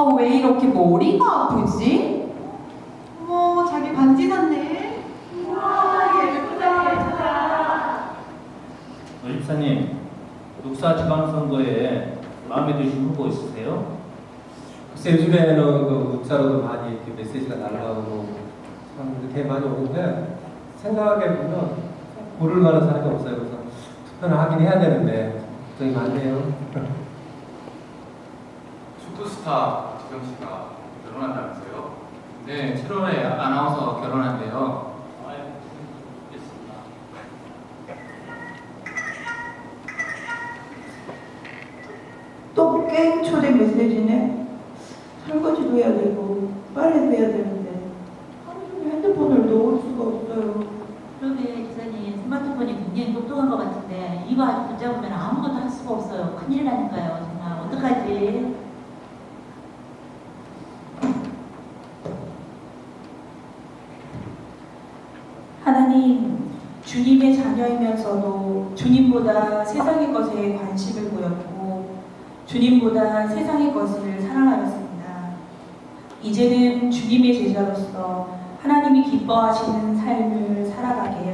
아, 왜 이렇게 머리가 아프지? 어 자기 반지 샀네. 우와, 예쁘다, 예쁘다. 어, 노집사님, 녹사 지방선거에 마음에 드신 후보 있으세요? 글쎄 요즘에는 그 문자로도 많이 이렇게 메시지가 날라오고 사람들 되게 많이 오는데 생각해 보면 고를 만한 사람이 없어요. 그래서 투표를 하긴 해야 되는데 걱정이 많네요. 축구 스타 지경 씨가 결혼한다면서요? 네, 7월에 아나운서 결혼한대요. 또 게임 초대 메시지네. 설거지도 해야 되고 빨래도 해야 되는데 하루 종일 핸드폰을 놓을 수가 없어요. 그런데 기사님 스마트폰이 굉장히 똑똑한 것 같은데 이거 아직 붙잡으면 아무것도 할 수가 없어요. 큰일 나니까요. 정말 어떡하지? 하나님, 주님의 자녀이면서도 주님보다 세상의 것에 관심을 보였고, 주님보다 세상의 것을 사랑하였습니다. 이제는 주님의 제자로서 하나님이 기뻐하시는 삶을 살아가게.